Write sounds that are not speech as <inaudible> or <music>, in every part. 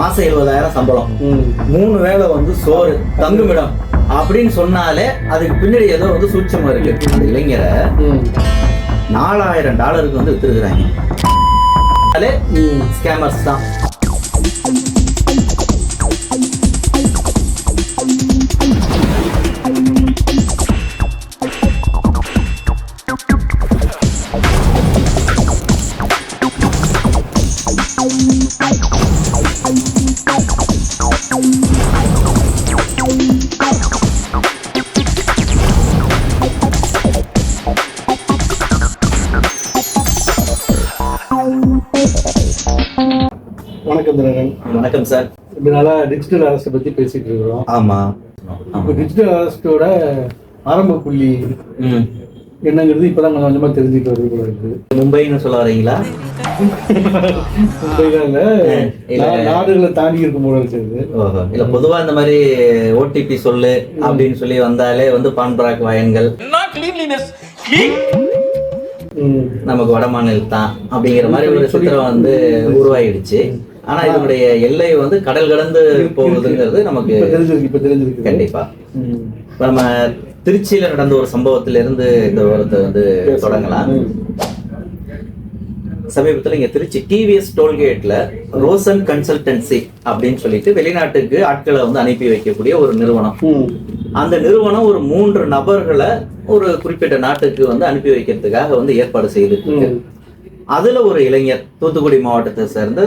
மாசம் எழுபதாயிரம் சம்பளம். மூணு வேளை வந்து சோறு தங்குமிடம் அப்படின்னு சொன்னாலே அதுக்கு பின்னாடி ஏதோ வந்து சூட்சமா இருக்கு. அந்த இளைஞரை நாலாயிரம் டாலருக்கு வந்து வித்துருக்குறாங்க. ஸ்கேமர்ஸ் தான். வணக்கம் சார். ரொம்ப நாளா டிஜிட்டல் அரெஸ்ட்டை பத்தி பேசிட்டு இருக்கிறோம். ஆமா. இப்போ டிஜிட்டல் அரெஸ்ட்டோட ஆரம்ப புள்ளி. என்னங்கிறது இப்பதான் கொஞ்சம் கொஞ்சமா தெரிஞ்சுட்டு வருது போல இருக்கு. மும்பைன்னு சொல்ல வரீங்களா? மும்பைல இல்ல. நாடுகளை தாண்டி இருக்கும் போல இருக்குது ஓஹோ. இல்ல பொதுவா இந்த மாதிரி ஓடிபி சொல்லு அப்படின்னு சொல்லி வந்தாலே வந்து பான்பராக் வாயன்கள். நமக்கு வட மாநிலம் தான் அப்படிங்கிற மாதிரி ஒரு சித்திரம் வந்து உருவாயிடுச்சு. ஆனா இதனுடைய எல்லை வந்து கடல் கடந்து போகுதுங்கிறது நமக்கு தெரிஞ்சிருக்கு இப்ப தெரிஞ்சிருக்கு கண்டிப்பா. இப்ப நம்ம திருச்சியில நடந்த ஒரு சம்பவத்தில இருந்து இந்த விவரத்தை வந்து தொடங்கலாம். சமீபத்துல இங்க திருச்சி டிவிஎஸ் டோல்கேட்ல ரோசன் கன்சல்டன்சி அப்படின்னு சொல்லிட்டு வெளிநாட்டுக்கு ஆட்களை வந்து அனுப்பி வைக்கக்கூடிய ஒரு நிறுவனம். அந்த நிறுவனம் ஒரு மூன்று நபர்களை ஒரு குறிப்பிட்ட நாட்டுக்கு வந்து அனுப்பி வைக்கிறதுக்காக வந்து ஏற்பாடு ம். அதுல ஒரு இளைஞர் தூத்துக்குடி மாவட்டத்தை சேர்ந்த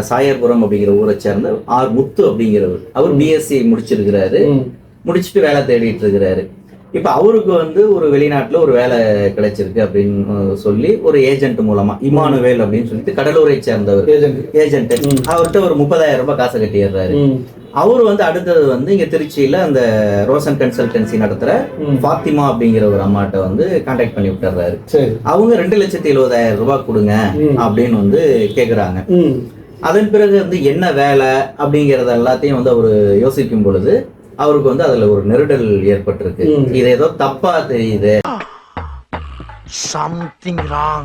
சாயர்புரம் அப்படிங்கிற ஊரை சேர்ந்த ஆர் முத்து அப்படிங்கிறவர். அவர் பிஎஸ்சி முடிச்சிருக்கிறாரு. முடிச்சுட்டு வேலை தேடிட்டு இருக்கிறாரு. இப்ப அவருக்கு வந்து ஒரு வெளிநாட்டுல ஒரு வேலை கிடைச்சிருக்கு அப்படின்னு சொல்லி ஒரு ஏஜென்ட் மூலமா இமானுவேல் அப்படின்னு சொல்லிட்டு கடலூரை சேர்ந்தவர். ஏஜென்ட் அவர்கிட்ட ஒரு முப்பதாயிரம் ரூபாய் காசை கட்டிடுறாரு. அவர் வந்து அடுத்தது வந்து இங்க திருச்சியில அந்த ரோசன் கன்சல்டன்சி நடத்துற ம். ஃபாத்திமா அப்படிங்கிற ஒரு அம்மாட்ட வந்து கான்டாக்ட் பண்ணி விட்டுறாரு. அவங்க ரெண்டு லட்சத்தி எழுபதாயிரம் ரூபாய் கொடுங்க. அப்படின்னு வந்து கேக்குறாங்க. அதன் பிறகு வந்து என்ன வேலை அப்படிங்கறத எல்லாத்தையும் வந்து அவர் யோசிக்கும் பொழுது அவருக்கு வந்து அதுல ஒரு நெருடல் ஏற்பட்டிருக்கு. இது ஏதோ தப்பா தெரியுது something wrong.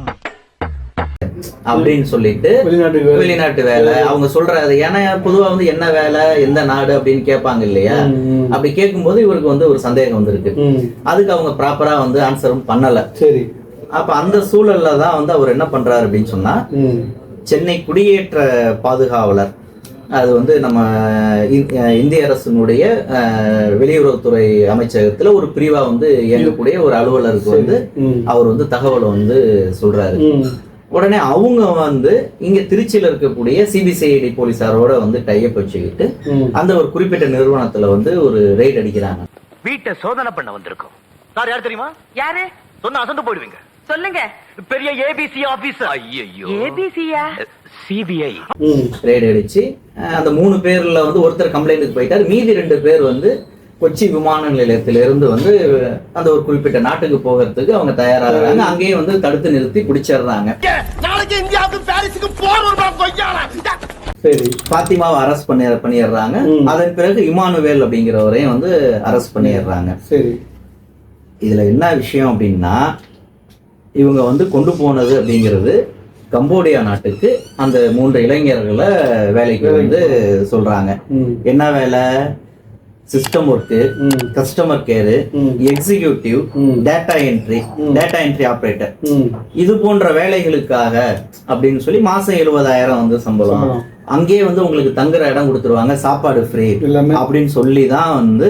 அப்படின்னு சொல்லிட்டு வெளிநாட்டுக்கு வேலை. வெளிநாட்டு வேலை அவங்க சொல்றது ஏன்னா பொதுவா வந்து என்ன வேலை எந்த நாடு அப்படின்னு கேட்பாங்க இல்லையா. அப்படி கேட்கும்போது இவருக்கு வந்து ஒரு சந்தேகம் வந்திருக்கு. அதுக்கு அவங்க ப்ராப்பரா வந்து ஆன்சரும் பண்ணல சரி அப்ப அந்த சூழல்ல தான் வந்து அவர் என்ன பண்றாரு அப்படின்னு சொன்னா. சென்னை குடியேற்ற பாதுகாவலர். அது வந்து நம்ம இந்திய அரசினுடைய வெளியுறவுத்துறை அமைச்சகத்துல ஒரு பிரிவா வந்து இயங்கக்கூடிய ஒரு அலுவலருக்கு வந்து. அவர் வந்து தகவலை வந்து சொல்றாரு. உடனே அவங்க வந்து இங்க திருச்சியில இருக்கக்கூடிய சிபிசிஐடி போலீசாரோட வந்து டைப் வச்சுக்கிட்டு. அந்த ஒரு குறிப்பிட்ட நிறுவனத்துல வந்து ஒரு ரெய்ட் அடிக்கிறாங்க. வீட்டை சோதனை பண்ண வந்திருக்கோம். சார் யார் தெரியுமா? யாரு? சொன்னா அசந்து போயிடுவீங்க. சொல்லுங்க. பெரிய ஏபிசி ஆபீசர் ஐயோ ஏபிசியா சிபிஐ ம். ரெய்டு அடிச்சு அந்த மூணு பேர்ல வந்து ஒருத்தர் கம்ப்ளைண்ட்டுக்கு போயிட்டார். மீதி ரெண்டு பேர் வந்து கொச்சி விமான நிலையத்திலிருந்து வந்து அந்த ஒரு குறிப்பிட்ட நாட்டுக்கு போகிறதுக்கு அவங்க தயாராகிறாங்க. அங்கேயே வந்து தடுத்து நிறுத்தி பிடிச்சிடுறாங்க. நாளைக்கு இந்தியாவுக்கு பாரிஸுக்கு போறோம் சரி பாத்திமாவை அரெஸ்ட் பண்ணி பண்ணிடுறாங்க. அதன் பிறகு இமானுவேல் அப்படிங்கிறவரையும் வந்து அரெஸ்ட் பண்ணிடுறாங்க. சரி. இதுல என்ன விஷயம் அப்படின்னா இவங்க வந்து கொண்டு போனது அப்படிங்கிறது கம்போடியா நாட்டுக்கு அந்த மூன்று இளைஞர்களை வேலைக்கு வந்து சொல்றாங்க. என்ன வேலை system work. Customer care. Executive. Data entry. Data entry operator. இது போன்ற வேலைகளுக்காக அப்படின்னு சொல்லி மாசம் எழுபதாயிரம் வந்து சம்பளம். அங்கேயே வந்து உங்களுக்கு தங்குற இடம் கொடுத்துருவாங்க சாப்பாடு ஃப்ரீ அப்படின்னு சொல்லி தான் வந்து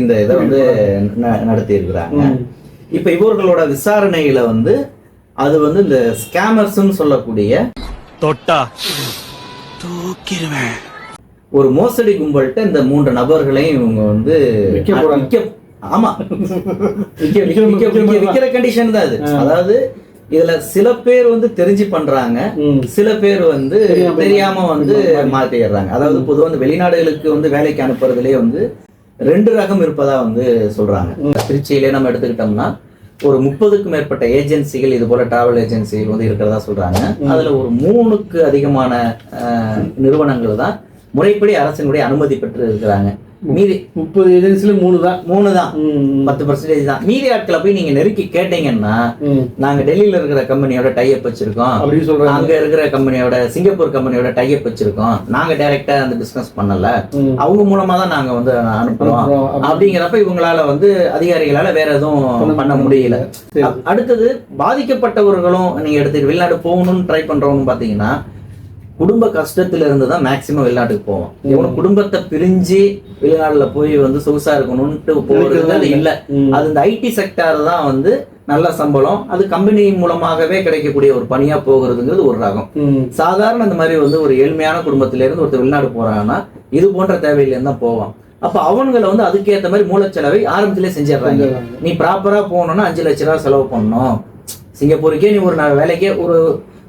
இந்த இதை வந்து நடத்தி இருக்கிறாங்க. இப்ப இவர்களோட விசாரணையில வந்து அது வந்து இந்த ஸ்கேமர்ஸ்னு சொல்லக்கூடிய தொட்டா. தூக்கிடுவேன். ஒரு மோசடி கும்பல்கிட்ட இந்த மூன்று நபர்களையும் இவங்க வந்து விற்க போறாங்க. விற்க- ஆமா. விற்க- விற்க- விற்க- விற்க- விற்கிற கண்டிஷன் தான் அது. அதாவது இதுல சில பேர் வந்து தெரிஞ்சு பண்றாங்க. சில பேர் வந்து தெரியாம வந்து மாத்திடுறாங்க அதாவது பொதுவா வந்து வெளிநாடுகளுக்கு வந்து வேலைக்கு அனுப்புறதுலயே வந்து ரெண்டு ரகம் இருப்பதா வந்து சொல்றாங்க. திருச்சியிலே நம்ம எடுத்துக்கிட்டோம்னா ஒரு முப்பதுக்கும் மேற்பட்ட ஏஜென்சிகள் இது போல டிராவல் ஏஜென்சிகள் வந்து இருக்கிறதா சொல்றாங்க. அதுல ஒரு மூணுக்கு அதிகமான நிறுவனங்கள் தான் முறைப்படி அரசினுடைய அனுமதி பெற்று இருக்கிறாங்க மீதி முப்பது ஏஜென்சில மூணு தான் மூணு தான் பத்து பர்சன்டேஜ் தான். மீதி ஆட்களை போய் நீங்க நெருக்கி கேட்டீங்கன்னா. நாங்க டெல்லியில இருக்கிற கம்பெனியோட டைப் வச்சிருக்கோம். அப்படின்னு சொல்றாங்க. அங்க இருக்கிற கம்பெனியோட சிங்கப்பூர் கம்பெனியோட டைப் வச்சிருக்கோம். நாங்க டைரக்டா அந்த பிசினஸ் பண்ணல. அவங்க மூலமா தான் நாங்க வந்து அனுப்புறோம். அனுப்புறோம். அப்படி- அப்படிங்கிறப்ப இவங்களால வந்து அதிகாரிகளால வேற எதுவும் பண்ண முடியல. அடுத்தது பாதிக்கப்பட்டவர்களும் நீங்க எடுத்து வெளிநாடு போகணும்னு ட்ரை பண்றவங்க பாத்தீங்கன்னா குடும்ப கஷ்டத்துல இருந்து தான் மேக்சிமம் வெளிநாட்டுக்கு போவோம். இவனும் குடும்பத்தை பிரிஞ்சு வெளிநாட்டுல போய் வந்து சொகுசா இருக்கணும்ட்டு போறது அது இல்ல. அது இந்த ஐடி செக்டார் தான் வந்து நல்ல சம்பளம். அது கம்பெனி மூலமாகவே கிடைக்கக்கூடிய ஒரு பணியா போகிறதுங்கிறது ஒரு ரகம். சாதாரண இந்த மாதிரி வந்து ஒரு ஏழ்மையான குடும்பத்தில இருந்து ஒருத்தர் வெளிநாடு போறாங்கன்னா இது போன்ற தேவையிலேருந்து தான் போவான். அப்ப அவங்களை வந்து அதுக்கேற்ற மாதிரி மூலச்செலவை ஆரம்பத்திலே செஞ்சிடுறாங்க. நீ ப்ராப்பரா போகணும்னா அஞ்சு லட்ச ரூபா செலவு பண்ணணும். சிங்கப்பூருக்கே நீ ஒரு வேலைக்கே ஒரு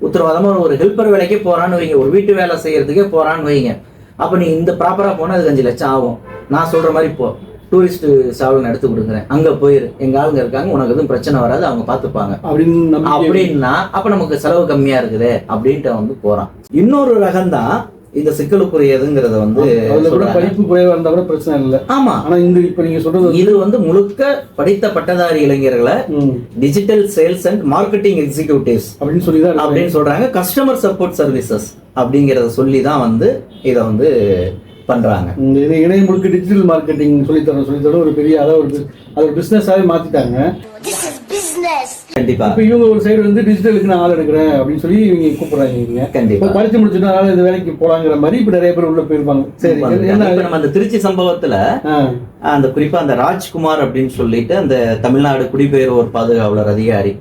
உத்தரவாதமா ஒரு ஹெல்ப்பர் வேலைக்கே போறான்னு வைங்க. ஒரு வீட்டு வேலை செய்யறதுக்கே போறான்னு வைங்க. அப்ப நீ இந்த ப்ராப்பரா போனா அதுக்கு அஞ்சு லட்சம் ஆகும். நான் சொல்ற மாதிரி போ. டூரிஸ்ட் சாவல் எடுத்து கொடுக்குறேன். அங்க போயிரு. எங்க ஆளுங்க இருக்காங்க. உனக்கு எதுவும் பிரச்சனை வராது. அவங்க பாத்துப்பாங்க. அப்படின்னு அப்படின்னா அப்ப நமக்கு செலவு கம்மியா இருக்குது. அப்படின்ட்டு வந்து போறான். இன்னொரு ரகம் தான் இந்த சிக்கலுக்குரியதுங்கிறத வந்து. படிப்பு குறைவா இருந்தா கூட பிரச்சனை இல்லை ஆமா ஆனா இந்த இப்ப நீங்க சொல்றது இது வந்து முழுக்க படித்த பட்டதாரி இளைஞர்களை. Digital sales and marketing executives அப்படின்னு சொல்லி தான் அப்படின்னு சொல்றாங்க கஸ்டமர் சப்போர்ட் சர்வீசஸ் அப்படிங்கறத சொல்லி தான் வந்து இதை வந்து பண்றாங்க இந்த இது இணையம் முழுக்க டிஜிட்டல் மார்க்கெட்டிங் சொல்லித்தரோம் சொல்லித்தரோம் ஒரு பெரிய ஒரு bus- அது ஒரு பிசினஸாவே மாத்திட்டாங்க. கண்டிப்பா. இப்ப இவங்க ஒரு சைடு வந்து டிஜிட்டலுக்கு நான் ஆள் எடுக்கிறேன் அப்படின்னு சொல்லி இவங்க கூப்பிடுறாங்க. இவங்க கண்டிப்பா படிச்சு முடிச்சுட்டனால இந்த வேலைக்கு போலாங்கிற மாதிரி இப்ப நிறைய பேர் உள்ள போயிருப்பாங்க. சரி நம்ம அந்த திருச்சி சம்பவத்துல அந்த குறிப்பா அந்த ராஜ்குமார் அப்படின்னு சொல்லிட்டு அந்த தமிழ்நாடு குடிபெயர்வோர் பாதுகாவலர் அதிகாரி.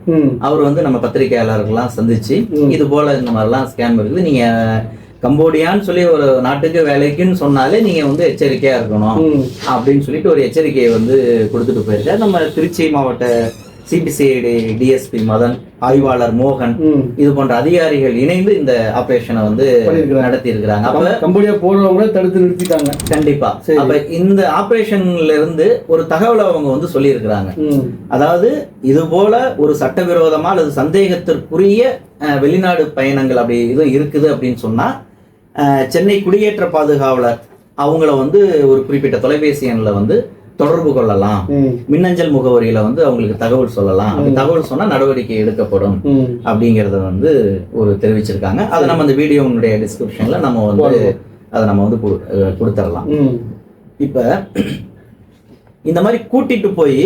அவர் வந்து நம்ம பத்திரிகையாளர்கள்லாம் சந்திச்சு. இது போல இந்த மாதிரிலாம் ஸ்கேம் இருக்குது. நீங்க கம்போடியான்னு சொல்லி ஒரு நாட்டுக்கு வேலைக்குன்னு சொன்னாலே நீங்க வந்து எச்சரிக்கையா இருக்கணும் அப்படின்னு சொல்லிட்டு ஒரு எச்சரிக்கையை வந்து கொடுத்துட்டு போயிருக்காரு. நம்ம திருச்சி மாவட்ட சிபிசிஐடி டிஎஸ்பி மதன் ஆய்வாளர் மோகன். இது போன்ற அதிகாரிகள் இணைந்து இந்த ஆபரேஷனை வந்து. நடத்தி இருக்கிறாங்க அப்ப கம்- கம்போடியா போறவங்கள தடுத்து நிறுத்திட்டாங்க கண்டிப்பா. அப்ப இந்த ஆபரேஷன்ல இருந்து ஒரு தகவலை அவங்க வந்து சொல்லியிருக்கிறாங்க ம், அதாவது இது போல ஒரு சட்டவிரோதமா அல்லது சந்தேகத்திற்குரிய வெளிநாடு பயணங்கள் அப்படி இது இருக்குது அப்படின்னு சொன்னா சென்னை குடியேற்ற பாதுகாவலர் அவங்கள வந்து ஒரு குறிப்பிட்ட தொலைபேசி எண்ல வந்து தொடர்பு கொள்ளலாம். மின்னஞ்சல் முகவரியில வந்து அவங்களுக்கு தகவல் சொல்லலாம். அப்படி. தகவல் சொன்னா நடவடிக்கை எடுக்கப்படும். அப்படிங்கறத வந்து ஒரு தெரிவிச்சிருக்காங்க. அதை நம்ம அந்த வீடியோனுடைய டிஸ்கிரிப்ஷன்ல நம்ம வந்து. அதை நம்ம வந்து கொடுத்துடலாம் இப்ப இந்த மாதிரி கூட்டிட்டு போய்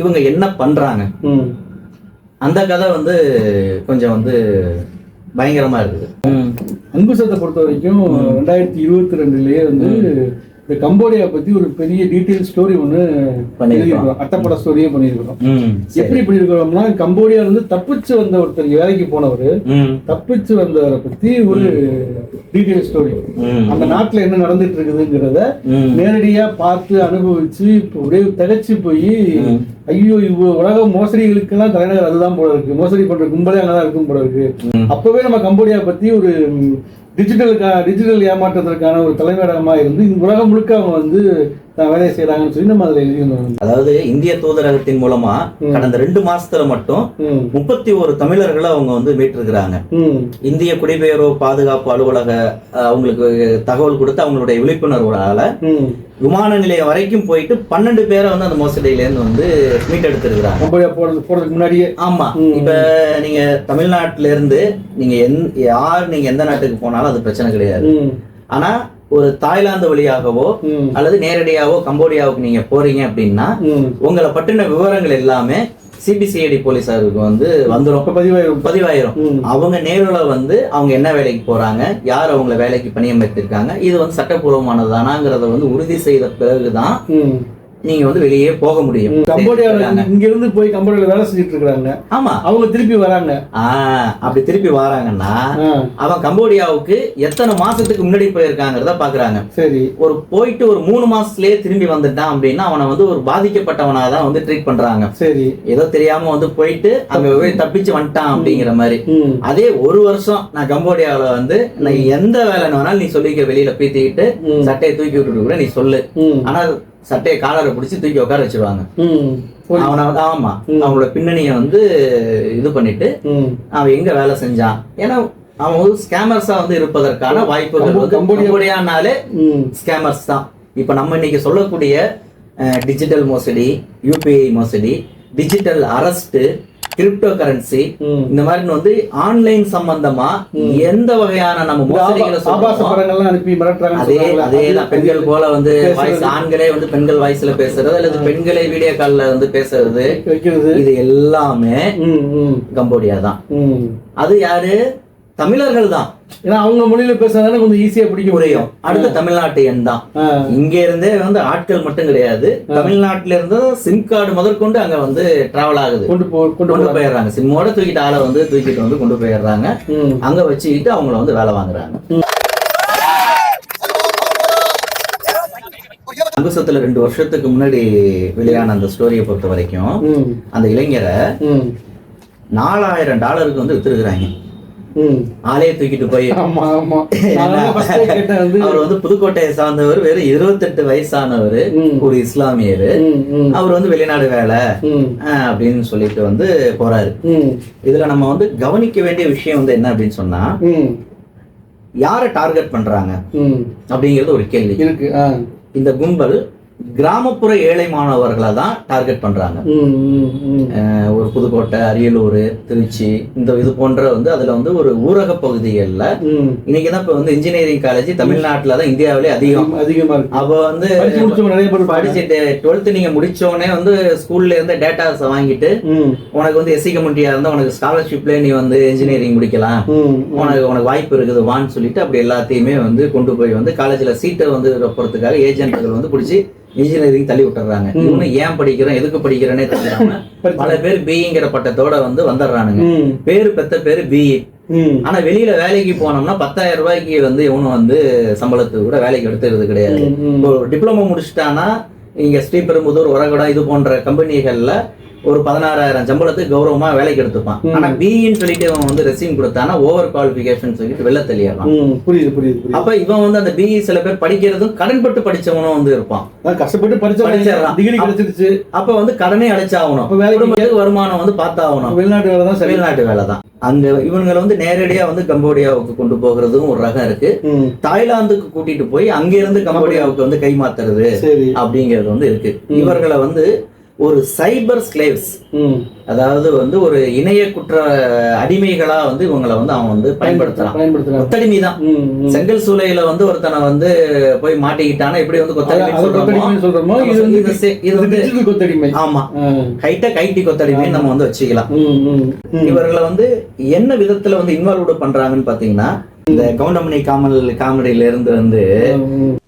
இவங்க என்ன பண்றாங்க. அந்த கதை வந்து கொஞ்சம் வந்து பயங்கரமா இருக்குது. அங்குசத்தை பொறுத்த வரைக்கும் ரெண்டாயிரத்தி இருபத்தி ரெண்டுலயே வந்து இந்த கம்போடியா பத்தி ஒரு பெரிய டீடைல் ஸ்டோரி ஒண்ணு பண்ணியிருக்கோம். எழுதியிருக்கிறோம் அட்டப்பட ஸ்டோரியே பண்ணியிருக்கிறோம். எப்படி பண்ணியிருக்கிறோம்னா கம்போடியால இருந்து தப்பிச்சு வந்த ஒருத்தர் வேலைக்கு போனவர் தப்பிச்சு வந்தவரை பத்தி ஒரு டீடைல் ஸ்டோரி அந்த நாட்டுல என்ன நடந்துட்டு இருக்குதுங்கிறத நேரடியா பார்த்து அனுபவிச்சு அப்படியே திகச்சு போய். ஐயோ இவ்வளவு உலக மோசடிகளுக்கெல்லாம் தலைநகர் அதுதான் போல இருக்கு. மோசடி பண்ற கும்பலே அங்கதான் இருக்கும் போல இருக்கு. அப்பவே நம்ம கம்போடியா பத்தி ஒரு டிஜிட்டலுக்கா டிஜிட்டல் ஏமாற்றத்திற்கான ஒரு தலைவரமாக இருந்து உலகம் முழுக்க அவங்க வந்து வேலையை செய்யறாங்கன்னு சொல்லி நம்ம அதுல எழுதியிருந்தோம் அதாவது இந்திய தூதரகத்தின் மூலமா. கடந்த ரெண்டு மாசத்துல மட்டும் முப்பத்தி ஒரு தமிழர்களை அவங்க வந்து மீட்டிருக்கிறாங்க. இந்திய குடிபெயர்வு பாதுகாப்பு அலுவலக அவங்களுக்கு தகவல் கொடுத்து அவங்களுடைய விழிப்புணர்வுனால. விமான நிலையம் வரைக்கும் போயிட்டு பன்னெண்டு பேரை வந்து அந்த மோசடியில இருந்து வந்து மீட்டெடுத்திருக்கிறாங்க. கம்போடியா போறது போறதுக்கு முன்னாடியே. ஆமா. இப்ப நீங்க தமிழ்நாட்டுல இருந்து நீங்க எந்- யார் நீங்க எந்த நாட்டுக்கு போனாலும் அது பிரச்சனை கிடையாது. ஆனா ஒரு தாய்லாந்து வழியாகவோ அல்லது நேரடியாவோ கம்போடியாவுக்கு நீங்க போறீங்க அப்படின்னா. உங்களை பற்றின விவரங்கள் எல்லாமே சிபிசிஐடி போலீசாருக்கு வந்து வந்துரும். இப்ப பதிவாயிரும். பதிவாயிரும். அவங்க நேருல வந்து அவங்க என்ன வேலைக்கு போறாங்க யார் அவங்கள வேலைக்கு பணியமர்த்திருக்காங்க இது வந்து சட்டப்பூர்வமானதானாங்கிறத வந்து உறுதி செய்த பிறகுதான். நீங்க வந்து வெளியே போக முடியும். ம். கம்போடியால இங்க இருந்து போய் கம்போடியால வேலை செஞ்சுட்டு இருக்காங்க ஆமா. அவங்க திருப்பி வராங்க. அப்படி திருப்பி வராங்கன்னா அவன் கம்போடியாவுக்கு எத்தனை மாசத்துக்கு முன்னாடி போயிருக்காங்கிறத பாக்குறாங்க. சரி. ஒரு போயிட்டு ஒரு மூணு மாசத்துலயே திரும்பி வந்துட்டான் அப்படின்னா அவனை வந்து ஒரு பாதிக்கப்பட்டவனா தான் வந்து ட்ரீட் பண்றாங்க. சரி. ஏதோ தெரியாம வந்து போயிட்டு அங்க போய் தப்பிச்சு வந்துட்டான் அப்படிங்கிற மாதிரி. அதே ஒரு வருஷம் நான் கம்போடியாவுல வந்து நான் எந்த வேலைன்னு வேணாலும் நீ சொல்லிக்க வெளியில பீத்திக்கிட்டு. சட்டையை தூக்கி விட்டுட்டு கூட நீ சொல்லு. ஆனா சட்டையை காலரை பிடிச்சி தூக்கி உட்கார வச்சிருவாங்க அவனை ஆமா. அவங்களோட பின்னணியை வந்து இது பண்ணிட்டு. அவன் எங்க வேலை செஞ்சான் ஏன்னா அவன் வந்து ஸ்கேமர்ஸா வந்து இருப்பதற்கான வாய்ப்புகள் வந்து. ஸ்கேமர்ஸ் தான் இப்போ நம்ம இன்னைக்கு சொல்லக்கூடிய டிஜிட்டல் மோசடி யூபிஐ மோசடி டிஜிட்டல் அரஸ்ட் கிரிப்டோ கரன்சி. இந்த மாதிரி வந்து ஆன்லைன் சம்பந்தமா எந்த வகையான நம்ம மோசடிகளை அனுப்பி அதே அதே தான். பெண்கள் போல வந்து. வாய்ஸ் ஆண்களே வந்து பெண்கள் வாய்ஸ்ல பேசுறது அல்லது பெண்களே வீடியோ கால்ல வந்து பேசுறது. இது எல்லாமே கம்போடியா தான். அது யாரு? தமிழர்கள் தான். ஏன்னா அவங்க மொழியில பேசுறதுனால கொஞ்சம் ஈஸியா பிடிக்க புரியும் அடுத்து தமிழ்நாட்டு எண் தான். இங்க இருந்தே வந்து ஆட்கள் மட்டும் கிடையாது. தமிழ்நாட்டுல இருந்து சிம் கார்டு முதற்கொண்டு அங்க வந்து டிராவல் ஆகுது. கொண்டு கொண்டு போயிடுறாங்க. சிம்மோட தூக்கிட்டு ஆளை வந்து தூக்கிட்டு வந்து கொண்டு போயிடுறாங்க. அங்க வச்சுக்கிட்டு அவங்கள வந்து வேலை வாங்குறாங்க. அங்குசத்துல ரெண்டு வருஷத்துக்கு முன்னாடி வெளியான அந்த ஸ்டோரியை பொறுத்த வரைக்கும் அந்த இளைஞரை நாலாயிரம் டாலருக்கு வந்து வித்துருக்குறாங்க. ம். ஆளையே தூக்கிட்டு போய் அவர் வந்து புதுக்கோட்டையை சார்ந்தவர் வெறும் இருபத்தெட்டு வயசானவர். ஒரு இஸ்லாமியர். அவர் வந்து வெளிநாடு வேலை. அப்படின்னு சொல்லிட்டு வந்து போறாரு. இதுல நம்ம வந்து கவனிக்க வேண்டிய விஷயம் வந்து என்ன அப்படின்னு சொன்னா யாரை டார்கெட் பண்றாங்க? ம். அப்படிங்கிறது ஒரு கேள்வி. இருக்கு. இந்த கும்பல் கிராமப்புற ஏழை மாணவர்களை தான் டார்கெட் பண்றாங்க. ஒரு புதுக்கோட்டை அரியலூர் திருச்சி இந்த இது போன்ற வந்து அதுல வந்து ஒரு ஊரக பகுதிகளில். இன்னைக்கு தான் இப்போ வந்து இன்ஜினியரிங் காலேஜ் தமிழ்நாட்டுல தான் இந்தியாவிலே அதிகம். அதிகமா அவ வந்து. படிச்சுட்டு டுவெல்த் நீங்க முடிச்ச உடனே வந்து ஸ்கூல்ல இருந்து டேட்டாஸ் வாங்கிட்டு உனக்கு வந்து எஸ்சி கம்யூனிட்டியா இருந்தா உனக்கு ஸ்காலர்ஷிப்ல நீ வந்து இன்ஜினியரிங் முடிக்கலாம். உனக்கு உனக்கு வாய்ப்பு இருக்குது வான்னு சொல்லிட்டு அப்படி எல்லாத்தையுமே வந்து கொண்டு போய் வந்து காலேஜ்ல சீட்டை வந்து போறதுக்காக ஏஜென்ட்கள் வந்து பிடிச்சி இன்ஜினியரிங் தள்ளி விட்டுறாங்க. இவனு ஏன் படிக்கிறேன்? எதுக்கு படிக்கிறேனே தெரியாம <laughs> பல பேர் பிங்கிற பட்டத்தோட வந்து வந்துடுறானுங்க. பேரு பெத்த பேரு பிஇ. ஆனா வெளியில வேலைக்கு போனோம்னா பத்தாயிரம் ரூபாய்க்கு வந்து இவனும் வந்து சம்பளத்துக்கு கூட வேலைக்கு எடுத்துறது கிடையாது. டிப்ளமோ முடிச்சிட்டானா இங்க ஸ்ரீபெரும்புதூர் உரகடா இது போன்ற கம்பெனிகள்ல ஒரு பதினாறாயிரம் சம்பளத்துக்கு கௌரவமா வேலைக்கு எடுத்துப்பான். ஆனா பிஇன்னு சொல்லிட்டு அவன் வந்து ரெசியூம் கொடுத்தானா ஓவர் குவாலிஃபிகேஷன் சொல்லிட்டு வெளில தெளியலாம் புரியுது புரியுது அப்ப இவன் வந்து அந்த பிஇ சில பேர் படிக்கிறதும் கடன்பட்டு படிச்சவனும் வந்து இருப்பான். கஷ்டப்பட்டு படிச்ச படிச்சிடலாம். டிகிரி கிடைச்சிருச்சு. அப்ப வந்து கடனே அடைச்சாகணும். குடும்பத்துக்கு வருமானம் வந்து பார்த்தாகணும். வெளிநாட்டு வேலை தான் வெளிநாட்டு வேலை தான். அங்க இவங்களை வந்து நேரடியா வந்து கம்போடியாவுக்கு கொண்டு போகிறதும் ஒரு ரகம் இருக்கு. தாய்லாந்துக்கு கூட்டிட்டு போய் அங்க இருந்து கம்போடியாவுக்கு வந்து கைமாத்துறது அப்படிங்கிறது வந்து இருக்கு. இவர்களை வந்து ஒரு சைபர் ஸ்லேவ்ஸ். அதாவது வந்து ஒரு இணைய குற்ற அடிமைகளா வந்து இவங்களை வந்து அவன் வந்து பயன்படுத்துறாங்க கொத்தடிமை தான். செங்கல் சூளையில வந்து ஒருத்தனை வந்து போய் மாட்டிக்கிட்டானா எப்படி வந்து கொத்தடிமை சொல்றோமோ? இது வந்து கொத்தடிமை. ஆமா. கைட்ட கைட்டி கொத்தடிமைன்னு நம்ம வந்து வச்சுக்கலாம். இவர்களை வந்து என்ன விதத்துல வந்து இன்வால்வ் பண்றாங்கன்னு பாத்தீங்கன்னா இந்த கவுண்டமணி காமல் காமெடியில இருந்து வந்து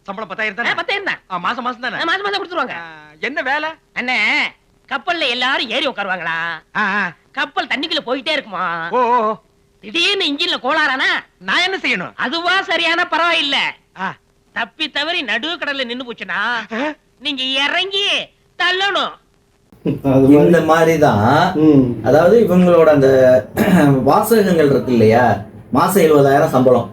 சம்பளம் பத்தாயிரம் தானே? பத்தாயிரம் தான். ஆ, மாசம் மாசம் தானே? மாசம் மாசம் கொடுத்துருவாங்க. என்ன வேலை? அண்ணே கப்பல்ல எல்லாரும் ஏறி உட்காருவாங்களா. கப்பல் தண்ணிக்குள்ள போயிட்டே இருக்குமா? ஓ ஓ, ஓ. திடீர்னு இன்ஜின்ல கோளாறானா? நான் என்ன செய்யணும்? அதுவா சரியான பரவாயில்ல. தப்பி தவறி நடு கடல்ல நின்னு போச்சுனா ஆ? நீங்க இறங்கி தள்ளணும். இந்த மாதிரிதான். அதாவது இவங்களோட அந்த வாசகங்கள் இருக்கு இல்லையா? மாசம் எழுபதாயிரம் சம்பளம்.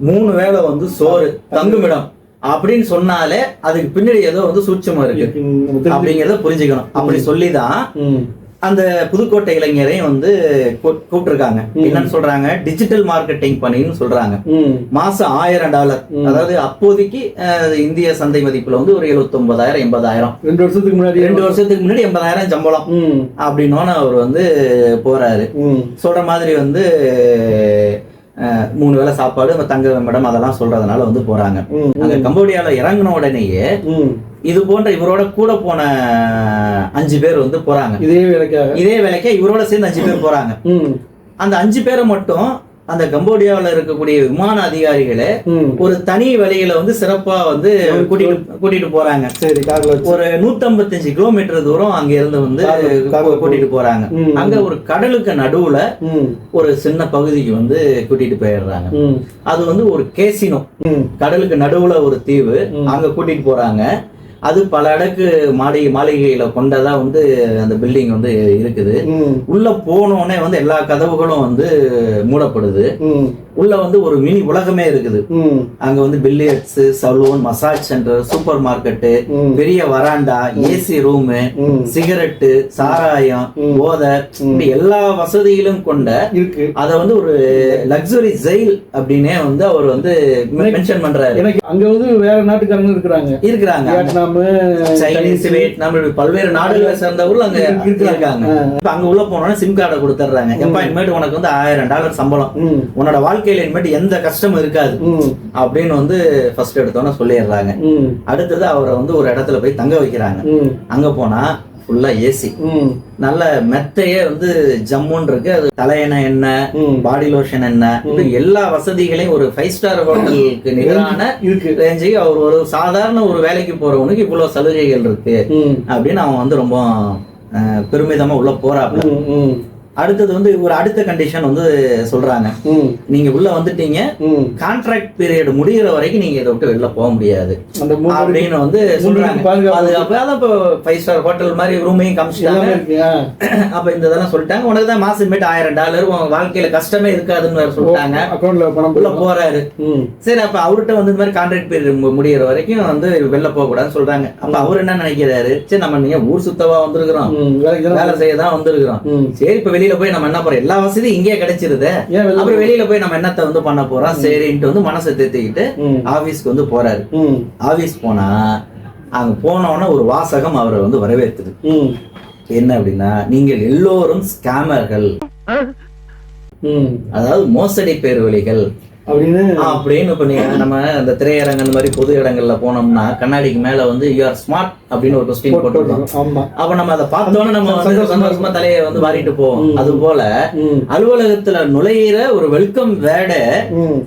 மூணு வேளை வந்து சோறு தங்குமிடம். அப்படின்னு சொன்னாலே அதுக்கு பின்னாடி ஏதோ வந்து சூட்சமா இருக்கு. அப்படிங்கறத புரிஞ்சுக்கணும். அப்படி சொல்லிதான் அந்த புதுக்கோட்டை இளைஞரையும் வந்து கூப்பிட்டிருக்காங்க. என்னன்னு சொல்றாங்க? டிஜிட்டல் மார்க்கெட்டிங் பண்ணின்னு சொல்றாங்க. மாசம் ஆயிரம் டாலர். அதாவது அப்போதைக்கு இந்திய சந்தை மதிப்புல வந்து ஒரு எழுபத்தி ஒன்பதாயிரம் எண்பதாயிரம். ரெண்டு வருஷத்துக்கு முன்னாடி ரெண்டு வருஷத்துக்கு முன்னாடி எண்பதாயிரம் சம்பளம். அப்படின்னோன்னு அவர் வந்து போறாரு. சொல்ற மாதிரி வந்து மூணு வேளை சாப்பாடு தங்க மேடம் அதெல்லாம் சொல்றதுனால வந்து போறாங்க. அங்க கம்போடியால இறங்கின உடனேயே. இது போன்ற இவரோட கூட போன அஞ்சு பேர் வந்து போறாங்க. இதே வேலைக்காக? இதே வேலைக்கு இவரோட சேர்ந்து அஞ்சு பேர் போறாங்க. அந்த அஞ்சு பேரை மட்டும் அந்த கம்போடியாவில் இருக்கக்கூடிய விமான அதிகாரிகளே. ஒரு தனி வழியில வந்து சிறப்பா வந்து கூட்டிட்டு கூட்டிட்டு போறாங்க. ஒரு 155 கிலோமீட்டர் தூரம் அங்க இருந்து வந்து கூட்டிட்டு போறாங்க. அங்க ஒரு கடலுக்கு நடுவுல ஒரு சின்ன பகுதிக்கு வந்து கூட்டிட்டு போயிடுறாங்க. அது வந்து ஒரு கேசினோ. கடலுக்கு நடுவுல ஒரு தீவு. அங்க கூட்டிட்டு போறாங்க. அது பல அடுக்கு மாளிகை மாளிகைகளை கொண்டதா வந்து அந்த பில்டிங் வந்து இருக்குது. உள்ள போனோடனே வந்து எல்லா கதவுகளும் வந்து மூடப்படுது. உள்ள வந்து ஒரு மினி உலகமே இருக்குது. அங்க வந்து billiards saloon massage centre super market. பெரிய வராண்டா ஏசி ரூமு சிகரெட்டு சாராயம். போதை இப்படி எல்லா வசதிகளும் கொண்ட இருக்கு. அத வந்து ஒரு லக்ஸுரி ஜெயில் அப்படின்னே வந்து அவர் வந்து மென்ஷன் பண்றாரு. அங்க வந்து வேற நாட்டுக்காரங்க இருக்கிறாங்க. இருக்கிறாங்க. வியட்நாம் சைனீஸ் வியட்நாம் பல்வேறு நாடுகளை சேர்ந்தவர்கள் அங்க. இருக்காங்க. இப்ப அங்க உள்ள போனோம்னா சிம் கார்டை கொடுத்துட்றாங்க எப்ப இனிமேட்டு உனக்கு வந்து ஆயிரம் டாலர் சம்பளம். உன்னோட வாழ்க்கையில இனிமேட்டு எந்த கஷ்டமும் இருக்காது. அப்படின்னு வந்து ஃபர்ஸ்ட் எடுத்தோன்னே சொல்லிடுறாங்க அடுத்தது அவரை வந்து ஒரு இடத்துல போய் தங்க வைக்கிறாங்க. அங்க போனா ஃபுல்லா ஏசி நல்ல மெத்தையே வந்து ஜம்முன்னு இருக்கு. அது தலையணை ம். பாடி லோஷன் இப்படி எல்லா வசதிகளையும் ஒரு ஃபைவ் ஸ்டார் ஹோட்டலுக்கு நிகரான இருக்கு. ரேஞ்சுக்கு அவர் ஒரு சாதாரண ஒரு வேலைக்கு போறவனுக்கு இவ்வளவு சலுகைகள் இருக்கு. அப்படின்னு அவன் வந்து ரொம்ப பெருமிதமா உள்ள போறாப்ல. அடுத்தது வந்து ஒரு அடுத்த கண்டிஷன் வந்து சொல்றாங்க. நீங்க உள்ள வந்துட்டீங்க. கான்ட்ராக்ட் பீரியட் முடிகிற வரைக்கும் நீங்க இதை விட்டு வெளில போக முடியாது. அப்படின்னு வந்து சொல்றாங்க. பாதுகாப்பு. அதான் இப்போ ஃபைவ் ஸ்டார் ஹோட்டல் மாதிரி ரூமையும் காமிச்சிட்டாங்க. அப்ப இந்த இதெல்லாம் சொல்லிட்டாங்க. உனக்கு தான் மாசம் மேட்டு ஆயிரம் டாலர் உன் வாழ்க்கையில கஷ்டமே இருக்காதுன்னு சொல்லிட்டாங்க. உள்ள. போறாரு. சரி அப்ப அவர்கிட்ட வந்து இந்த மாதிரி கான்ட்ராக்ட் பீரியட் முடிகிற வரைக்கும் வந்து வெளில போக கூடாதுன்னு சொல்றாங்க. அப்ப அவர் என்ன நினைக்கிறாரு? சரி நம்ம நீங்க ஊர் சுத்தவா வந்திருக்கிறோம். வேலை செய்ய தான் வந்திருக்கிறோம். சரி இப்ப வெளியில போய் நம்ம என்ன போறோம் எல்லா வசதியும் இங்கே கிடைச்சிருது. அப்புறம் வெளியில போய் நம்ம என்னத்த வந்து பண்ண போறோம்? சரின்ட்டு வந்து மனசை தேத்திக்கிட்டு ஆபீஸ்க்கு வந்து போறாரு. ஆபீஸ் போனா அங்க போனோடனே ஒரு வாசகம் அவரை வந்து வரவேற்குது. என்ன அப்படின்னா நீங்கள் எல்லோரும் ஸ்கேமர்கள். அதாவது மோசடி பேர்வழிகள் அப்படின்னு அப்படின்னு இப்ப நம்ம அந்த திரையரங்கு அந்த மாதிரி பொது இடங்கள்ல போனோம்னா கண்ணாடிக்கு மேல வந்து யூ ஆர் ஸ்மார்ட் அப்படின்னு ஒரு கொஸ்டின் போட்டுருக்கோம். அப்ப நம்ம அதை பார்த்தோன்னே நம்ம வந்து சந்தோஷமா தலையை வந்து வாரிட்டு போவோம். அது போல அலுவலகத்துல நுழையிற ஒரு வெல்கம் வேர்டு ம்.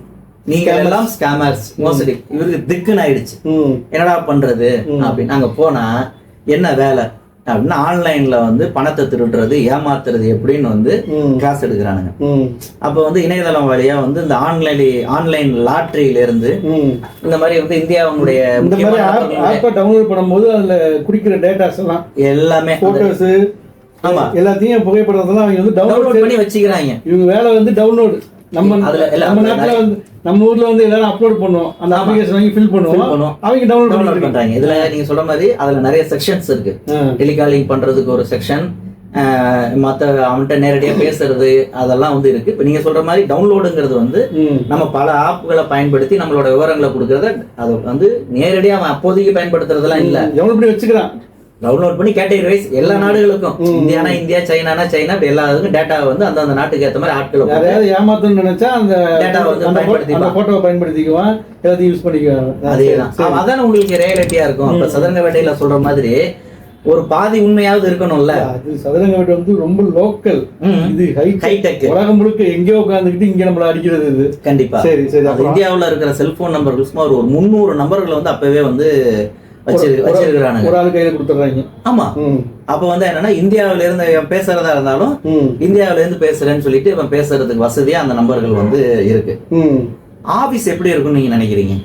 நீங்க எல்லாம் ஸ்கேமர்ஸ் மோசடி. இவருக்கு திக்குன்னு ஆயிடுச்சு. என்னடா பண்றது. அப்படின்னு. அங்க போனா என்ன வேலை? அப்படின்னு ஆன்லைன்ல வந்து பணத்தை திருடுறது ஏமாத்துறது எப்படின்னு வந்து கிளாஸ் எடுக்கிறானுங்க. அப்ப வந்து இணையதளம் வழியா வந்து இந்த ஆன்லைன் ஆன்லைன் லாட்டரியில இருந்து இந்த மாதிரி வந்து இந்தியாவுடைய இந்த மாதிரி ஆப்பை டவுன்லோட் பண்ணும்போது அதுல குடிக்கிற டேட்டாஸ் எல்லாம் எல்லாமே போட்டோஸ் ஆமா. எல்லாத்தையும் புகைப்படத்தெல்லாம் அவங்க வந்து டவுன்லோட் பண்ணி வச்சுக்கிறாங்க. இவங்க வேலை வந்து டவுன்லோடு நம்ம நம்ம நாட்டுல வந்து நம்ம ஊர்ல வந்து எல்லாரும் அப்லோட் பண்ணுவோம். அந்த. அப்ளிகேஷன் வாங்கி ஃபில் பண்ணுவோம். அவங்க டவுன்லோட் பண்றாங்க. இதுல நீங்க சொல்ற மாதிரி அதுல நிறைய செக்ஷன்ஸ் இருக்கு. டெலிகாலிங் பண்றதுக்கு ஒரு செக்ஷன் மத்த அவன்கிட்ட நேரடியா பேசுறது அதெல்லாம் வந்து இருக்கு. இப்ப நீங்க சொல்ற மாதிரி டவுன்லோடுங்கிறது வந்து நம்ம பல ஆப்புகளை பயன்படுத்தி நம்மளோட விவரங்களை கொடுக்கறத அதை வந்து நேரடியா அவன் அப்போதைக்கு பயன்படுத்துறதெல்லாம் இல்ல. டவுன்லோட் பண்ணி வச்சுக்கிறான். டவுன்லோட் பண்ணி கேட்டகரி வைஸ் எல்லா நாடுகளுக்கும். இந்தியானா இந்தியா சைனானா சைனா இப்படி எல்லா இதுக்கும் டேட்டா வந்து அந்தந்த நாட்டுக்கு ஏத்த மாதிரி ஆட்களை யாரையாவது ஏமாத்தணும்னு நினைச்சா அந்த Data வந்து பயன்படுத்திப்பான். அந்த போட்டோவை பயன்படுத்திக்குவான். எல்லாத்தையும் யூஸ் பண்ணிக்குவான். அதேதான். சரி. அவ- அதானே உங்களுக்கு ரியாலிட்டியா இருக்கும். இப்ப சதுரங்க வேட்டையில சொல்ற மாதிரி ஒரு பாதி உண்மையாவது இருக்கணும்ல. அது சதுரங்க வீட்டு வந்து ரொம்ப லோக்கல். இது ஹை ஹைடெக் உலகம் முழுக்க எங்கேயோ உட்காந்துக்கிட்டு இங்க நம்மள அடிக்கிறது இது. கண்டிப்பா. சரி சரி அது இந்தியாவுல இருக்கிற செல்போன் நம்பர்கள் சுமார் ஒரு முந்நூறு நம்பர்களை வந்து அப்பவே வந்து ஒரு- ஆள் கையில கொடுத்துட்றாங்க. ஆமா. அப்ப வந்து என்னன்னா இந்தியாவில இருந்து பேசுறதா இருந்தாலும் இந்தியாவில இருந்து பேசுறேன்னு சொல்லிட்டு இவன் பேசுறதுக்கு வசதியா அந்த நம்பர்கள் வந்து இருக்கு. ஆபீஸ் எப்படி இருக்கும்னு நீங்க நினைக்கிறீங்க?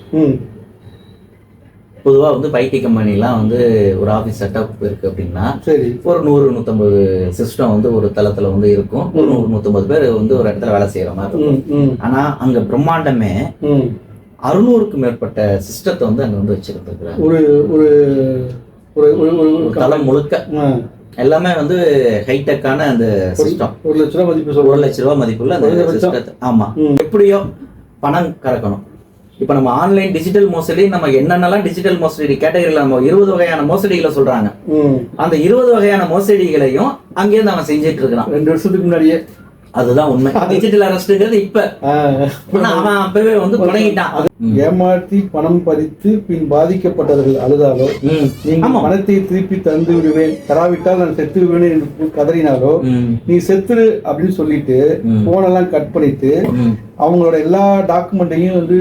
பொதுவா வந்து ஐடி கம்பெனிலாம் வந்து ஒரு ஆபீஸ் செட்டப் இருக்கு அப்படின்னா சரி. ஒரு நூறு நூத்தம்பது சிஸ்டம் வந்து ஒரு தளத்துல வந்து இருக்கும். ஒரு நூறு நூத்தம்பது பேர் வந்து ஒரு இடத்துல வேலை செய்யற மாதிரி இருக்கும். ஆனா அங்க பிரம்மாண்டமே ம் அறுநூறுக்கும் மேற்பட்ட சிஸ்டத்தை வந்து அங்க வந்து வச்சிருந்துருக்காங்க ஒரு ஒரு தளம் முழுக்க. எல்லாமே வந்து ஹைடெக்கான அந்த சிஸ்டம் ஒரு லட்ச ரூபா மதிப்பு ஒரு லட்ச ரூபாய் மதிப்புள்ள அந்த. சிஸ்டத்தை ஆமா. ம். எப்படியோ பணம் கறக்கணும். இப்ப நம்ம ஆன்லைன் டிஜிட்டல் மோசடி நம்ம என்னென்னலாம் டிஜிட்டல் மோசடி கேட்டகரியில நம்ம இருபது வகையான மோசடிகளை சொல்றாங்க. அந்த இருபது வகையான மோசடிகளையும் அங்கேருந்து அவன் செஞ்சுட்டு இருக்கிறான். ரெண்டு வருஷத்துக்கு முன்னாடியே. அதுதான் உண்மை. டிஜிட்டல் அரெஸ்ட்ங்கிறது இப்ப. அவன் அப்பவே வந்து தொடங்கிட்டான். ஏமாற்றி பணம் பறித்து பின் பாதிக்கப்பட்டவர்கள் அழுதாலோ. நீங்கள் ஆமா. பணத்தை திருப்பி தந்து விடுவேன் தராவிட்டால் நான் செத்து விடுவேன் என்று கதறினாலோ. நீ செத்துரு அப்படின்னு சொல்லிட்டு. போனெல்லாம் கட் பண்ணிட்டு. அவங்களோட எல்லா டாக்குமெண்ட்டையும் வந்து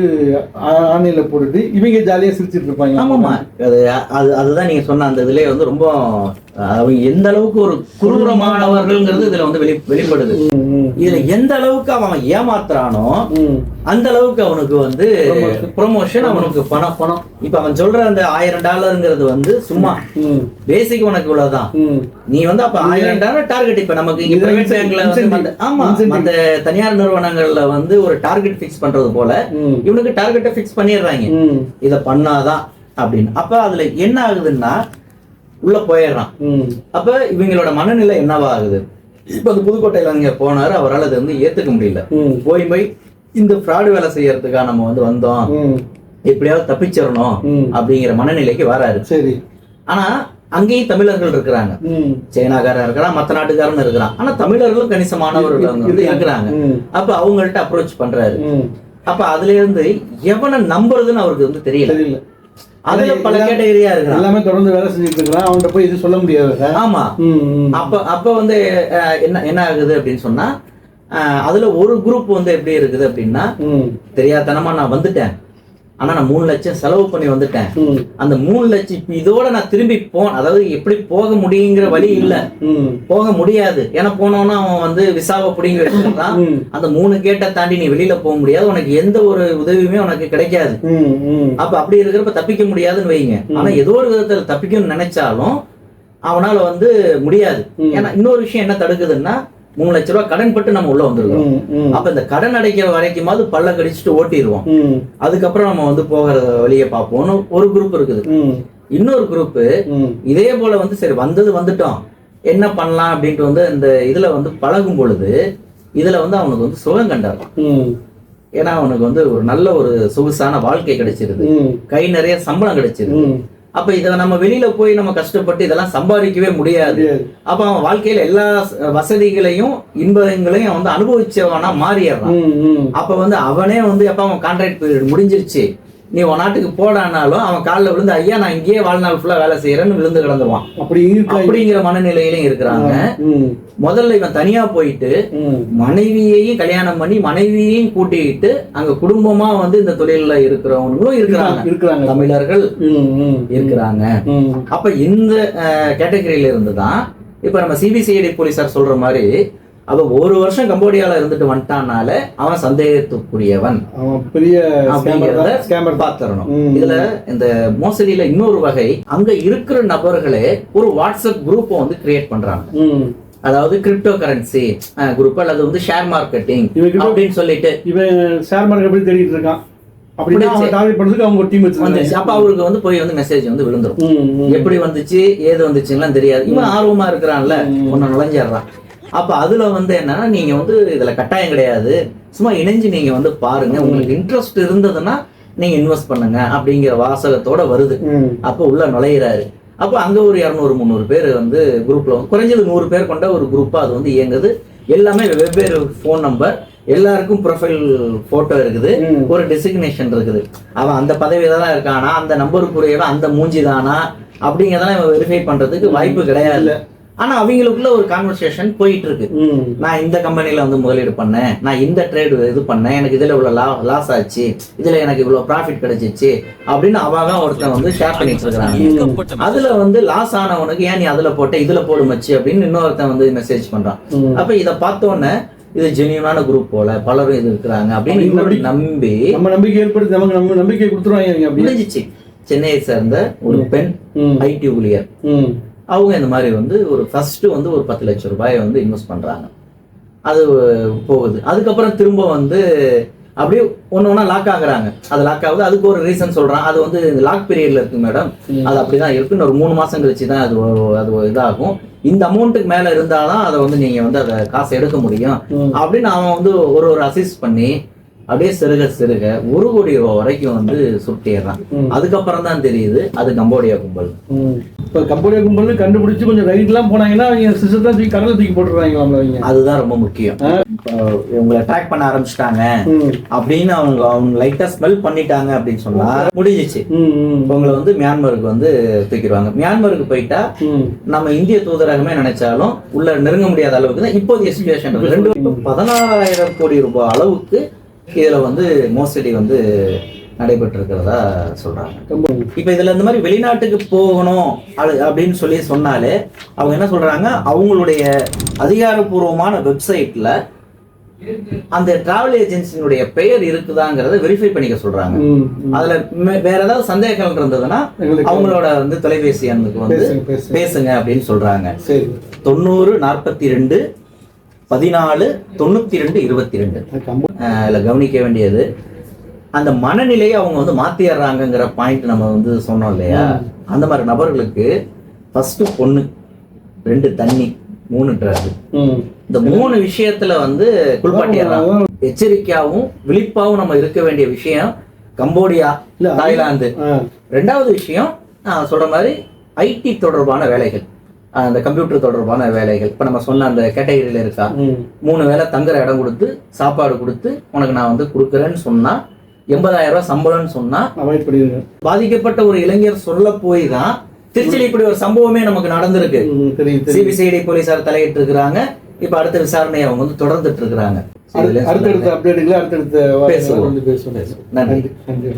ஆன்லைன்ல போட்டுட்டு இவங்க ஜாலியா சிரிச்சிட்டு இருப்பாங்க ஆமாமா அது அது அதுதான் நீங்க சொன்ன அந்த இதுலயே வந்து ரொம்ப அவங்க எந்த அளவுக்கு ஒரு குரூரமானவர்கள்ங்கிறது இதுல வந்து வெளி வெளிப்படுது இதுல எந்த அளவுக்கு அவன் ஏமாத்துறானோ அந்த அளவுக்கு அவனுக்கு வந்து ப்ரொமோஷன் அவனுக்கு பணம் பணம். இப்ப அவன் சொல்ற அந்த ஆயிரம் டாலருங்கிறது வந்து சும்மா பேசிக் உனக்கு இவ்வளவுதான். நீ வந்து அப்ப ஆயிரம் டாலர் டார்கெட் இப்ப நமக்கு பிரைவேட். பேங்க்ல வந்து ஆமா. அந்த தனியார் நிறுவனங்கள்ல வந்து ஒரு டார்கெட் ஃபிக்ஸ் பண்றது போல இவனுக்கு டார்கெட்டை ஃபிக்ஸ் பண்ணிடுறாங்க. இத பண்ணாதான் அப்படின்னு. அப்ப அதுல என்ன ஆகுதுன்னா உள்ள போயிடுறான். அப்ப இவங்களோட மனநிலை என்னவா ஆகுது? இப்ப அந்த புதுக்கோட்டையில அங்க போனாரு அவரால் அதை வந்து ஏத்துக்க முடியல. போய் போய் இந்த ஃப்ராடு வேலை செய்யறதுக்காக நம்ம வந்து வந்தோம். எப்படியாவது தப்பிச்சிடணும் அப்படிங்கிற மனநிலைக்கு வராரு. சரி. ஆனா அங்கேயும் தமிழர்கள் இருக்கிறாங்க. சைனாக்காரன் இருக்கிறான் மத்த நாட்டுக்காரன் இருக்கிறான் ஆனா தமிழர்களும் கணிசமானவர்கள் வந்து இருக்கிறாங்க. அப்ப அவங்கள்ட்ட அப்ரோச் பண்றாரு. அப்ப அதுல இருந்து எவனை நம்புறதுன்னு அவருக்கு வந்து தெரியல. அதுல பல கேட்டகரியா இருக்கிறான். எல்லாமே தொடர்ந்து வேலை செஞ்சுட்டு இருக்கிறான். அவன்கிட்ட போய் இது சொல்ல முடியாது. ஆமா. அப்ப அப்ப வந்து என்ன என்ன ஆகுது அப்படின்னு சொன்னா அதுல ஒரு குரூப் வந்து எப்படி இருக்குது அப்படின்னா தெரியாதனமா நான் வந்துட்டேன். ஆனா நான் மூணு லட்சம் செலவு பண்ணி வந்துட்டேன். அந்த மூணு லட்சம் இப்ப இதோட நான் திரும்பி போ அதாவது எப்படி போக முடியுங்கிற வழி இல்ல. போக முடியாது. ஏன்னா போனோம்னா அவன் வந்து விசாவை பிடிங்கி வச்சுட்டான் ம். அந்த மூணு கேட்டை தாண்டி நீ வெளியில போக முடியாது. உனக்கு எந்த ஒரு உதவியுமே உனக்கு கிடைக்காது. அப்ப அப்படி இருக்கிறப்ப தப்பிக்க முடியாதுன்னு வைங்க. ஆனா ஏதோ ஒரு விதத்துல தப்பிக்கணும்னு நினைச்சாலும் அவனால வந்து முடியாது. ஏன்னா இன்னொரு விஷயம் என்ன தடுக்குதுன்னா மூணு லட்ச ரூபாய் கடன் பட்டு நம்ம உள்ள வந்துருக்கோம் அப்ப இந்த கடன் அடைக்கிற வரைக்குமாவது பல்ல கடிச்சிட்டு ஓட்டிடுவோம் அதுக்கப்புறம் நம்ம வந்து போகிற வழியை பார்ப்போம்னு ஒரு குரூப் இருக்குது. இன்னொரு குரூப் இதே போல வந்து சரி வந்தது வந்துட்டோம். என்ன பண்ணலாம் அப்படின்ட்டு வந்து இந்த இதுல வந்து பழகும் பொழுது இதுல வந்து அவனுக்கு வந்து சுகம் கண்டார் ம். ஏன்னா அவனுக்கு வந்து ஒரு நல்ல ஒரு சொகுசான வாழ்க்கை கிடைச்சிருது. கை நிறைய சம்பளம் கிடைச்சிருது. அப்ப இத நம்ம வெளியில போய் நம்ம கஷ்டப்பட்டு இதெல்லாம் சம்பாதிக்கவே முடியாது. அப்ப அவன் வாழ்க்கையில எல்லா வசதிகளையும் இன்பங்களையும் அவன் வந்து அனுபவிச்சவனா மாறிடுறான். அப்ப வந்து அவனே வந்து எப்ப அவன் கான்ட்ராக்ட் பீரியட் முடிஞ்சிருச்சு நீ உன் நாட்டுக்கு போடானாலும் அவன் காலில் விழுந்து ஐயா நான் இங்கேயே வாழ்நாள் ஃபுல்லா வேலை செய்யறேன்னு விழுந்து கிடந்துருவான். அப்படி அப்படிங்கிற மனநிலையிலும் இருக்கிறாங்க. முதல்ல இவன் தனியா போயிட்டு மனைவியையும் கல்யாணம் பண்ணி மனைவியையும் கூட்டிக்கிட்டு அங்க குடும்பமா வந்து இந்த தொழில்ல இருக்கிறவங்களும் இருக்கிறாங்க. இருக்கிறாங்க. தமிழர்கள் இருக்கிறாங்க. அப்ப இந்த கேட்டகரியில இருந்து தான் இப்ப நம்ம சிபிசிஐடி போலீசார் சொல்ற மாதிரி அவன் ஒரு வருஷம் கம்போடியால இருந்துட்டு வந்துட்டானால அவன் சந்தேகத்துக்குரியவன். பெரிய ஸ்கேமர் அப்படிங்கிறத தான் ஸ்கேமர் தான். பாத்துறணும் ம். இதுல இந்த மோசடியில இன்னொரு வகை அங்க இருக்கிற நபர்களே ஒரு வாட்ஸ்அப் குரூப்பை வந்து கிரியேட் பண்றாங்க. அதாவது கிரிப்டோ கரன்சி குரூப் அல்லது வந்து ஷேர் மார்க்கெட்டிங் அப்படின்னு சொல்லிட்டு. இவன் ஷேர் மார்க்கெட் எப்படி தேடிட்டு இருக்கான்? அப்ப அவருக்கு வந்து போய் வந்து மெசேஜ் வந்து விழுந்துரும். எப்படி வந்துச்சு? ஏது வந்துச்சுலாம் தெரியாது. இவன் ஆர்வமா இருக்கிறான்ல. ஒன்னு நுழைஞ்சிடுறான். அப்ப அதுல வந்து என்னன்னா நீங்க வந்து இதுல கட்டாயம் கிடையாது. சும்மா இணைஞ்சு நீங்க வந்து பாருங்க. உங்களுக்கு இன்ட்ரெஸ்ட் இருந்ததுன்னா நீங்க இன்வெஸ்ட் பண்ணுங்க அப்படிங்கிற வாசகத்தோட வருது. அப்ப உள்ள நுழையிறாரு. அப்ப அங்க ஒரு இரநூறு முந்நூறு பேர் வந்து குரூப்ல வந்து குறைஞ்சது நூறு பேர் கொண்ட ஒரு குரூப்பா அது வந்து இயங்குது. எல்லாமே வெவ்வேறு ஃபோன் நம்பர் எல்லாருக்கும் ப்ரொஃபைல் போட்டோ இருக்குது. ஒரு டெசிக்னேஷன் இருக்குது. அவன் அந்த பதவியில தான் இருக்கானா? அந்த நம்பருக்குரியவன் அந்த மூஞ்சி தானா அப்படிங்கிறதெல்லாம் வெரிஃபை பண்றதுக்கு வாய்ப்பு கிடையாது. ஆனா அவங்களுக்குள்ள ஒரு கான்வர்சேஷன் போயிட்டு இருக்கு நான் இந்த கம்பெனில வந்து முதலீடு பண்ணேன். நான் இந்த ட்ரேடு இது பண்ணேன். எனக்கு இதுல இவ்வளவு லா லாஸ் ஆச்சு. இதுல எனக்கு இவ்வளவு ப்ராஃபிட் கிடைச்சிச்சு அப்படின்னு அவன் ஒருத்தன் வந்து ஷேர் பண்ணிட்டு இருக்காங்க அதுல வந்து லாஸ் ஆனவனுக்கு ஏன் நீ அதுல போட்ட இதுல போடு மச்சு அப்படின்னு இன்னொருத்தன் வந்து மெசேஜ் பண்றான். அப்ப இத பார்த்த உடனே இது ஜெனியூனான குரூப் போல பலரும் இது இருக்கிறாங்க அப்படின்னு நம்பி நம்ம நம்பிக்கை ஏற்படுத்தி நமக்கு நம்ம நம்பிக்கை கொடுத்துருவாங்க இவங்க அப்படி. முடிஞ்சிச்சு சென்னையை சேர்ந்த ஒரு பெண் ஐடி ஊழியர். அவங்க இந்த மாதிரி வந்து ஒரு ஃபர்ஸ்ட் வந்து ஒரு பத்து லட்சம் ரூபாயை வந்து இன்வெஸ்ட் பண்றாங்க. அது போகுது. அதுக்கப்புறம் திரும்ப வந்து அப்படியே ஒன்று ஒன்றா லாக் ஆகுறாங்க. அது லாக் ஆகுது. அதுக்கு ஒரு ரீசன் சொல்றான். அது வந்து லாக் பீரியட்ல இருக்கு மேடம் அது அப்படிதான் இருக்கு. இன்னும் ஒரு மூணு மாசம் கழிச்சு தான் அது அது இதாகும். இந்த அமௌண்ட்டுக்கு மேல இருந்தாதான் அதை வந்து நீங்க வந்து அதை காசை எடுக்க முடியும். அப்படின்னு அவன் வந்து ஒரு ஒரு அசிஸ்ட் பண்ணி அப்படியே சிறுக சிறுக ஒரு கோடி ரூபா வரைக்கும் வந்து சுட்டிடுறான். அதுக்கப்புறம் தான் தெரியுது அது கம்போடியா கும்பல். இப்போ கம்போடியா கும்பல் கண்டுபிடிச்சு கொஞ்சம் ரைட்லாம் போனாங்கன்னா அவங்க சிஸ்டத்தை தூக்கி கடலை தூக்கி அவங்க. அதுதான் ரொம்ப முக்கியம். இவங்களை ட்ராக் பண்ண ஆரம்பிச்சிட்டாங்க. அப்படின்னு அவங்க அவங்க லைட்டா ஸ்மெல் பண்ணிட்டாங்க அப்படின்னு சொன்னா முடிஞ்சிச்சு. உங்களை வந்து மியான்மருக்கு வந்து தூக்கிடுவாங்க. மியான்மருக்கு போயிட்டா நம்ம இந்திய தூதரகமே நினைச்சாலும் உள்ள நெருங்க முடியாத அளவுக்கு தான் இப்போதைய சுச்சுவேஷன் ரெண்டு பதினாறாயிரம் கோடி ரூபாய் அளவுக்கு இதுல வந்து மோசடி வந்து நடைபெற்று இருக்கிறதா சொல்றாங்க. இப்ப இதுல இந்த மாதிரி வெளிநாட்டுக்கு போகணும் அது அப்படின்னு சொல்லி சொன்னாலே அவங்க என்ன சொல்றாங்க? அவங்களுடைய அதிகாரப்பூர்வமான வெப்சைட்ல அந்த டிராவல் ஏஜென்சியினுடைய பெயர் இருக்குதாங்கிறத வெரிஃபை பண்ணிக்க சொல்றாங்க. அதுல வேற ஏதாவது சந்தேகங்கள் இருந்ததுன்னா அவங்களோட வந்து தொலைபேசி எண்ணுக்கு வந்து பேசுங்க, அப்படின்னு சொல்றாங்க. தொண்ணூறு நாற்பத்தி ரெண்டு பதினாலு தொண்ணூத்தி ரெண்டு இருபத்தி ரெண்டு அதில் கவனிக்க வேண்டியது அந்த மனநிலையை அவங்க வந்து மாத்திடுறாங்கங்கிற பாயிண்ட் நம்ம வந்து சொன்னோம் இல்லையா? அந்த மாதிரி நபர்களுக்கு ஃபர்ஸ்ட் பொண்ணு ரெண்டு தண்ணி மூணு ட்ரக் ம். இந்த மூணு விஷயத்துல வந்து குளிப்பாட்டிடுறாங்க எச்சரிக்கையாவும் விழிப்பாவும் நம்ம இருக்க வேண்டிய விஷயம் கம்போடியா தாய்லாந்து. ரெண்டாவது விஷயம் நான் சொல்ற மாதிரி ஐடி தொடர்பான வேலைகள். அந்த கம்ப்யூட்டர் தொடர்பான வேலைகள். இப்போ நம்ம சொன்ன அந்த கேட்டகரியில இருக்கா. மூணு வேளை தங்குற இடம் கொடுத்து சாப்பாடு கொடுத்து உனக்கு நான் வந்து கொடுக்குறேன்னு சொன்னா எண்பதாயிரம் ரூபாய் சம்பளம்னு சொன்னா அவாய்ட் பண்ணிடுங்க. பாதிக்கப்பட்ட ஒரு இளைஞர் சொல்ல போய் தான் திருச்சியில் இப்படி ஒரு சம்பவமே நமக்கு நடந்திருக்கு. சிபிசிஐடி போலீசார் தலையிட்டு இருக்கிறாங்க இப்ப அடுத்த விசாரணையை அவங்க வந்து தொடர்ந்துட்டு இருக்கிறாங்க. அடுத்த- அடுத்தடுத்த அப்டேட்டுகளை அடுத்தடுத்த பேசுவோம். நன்றி நன்றி.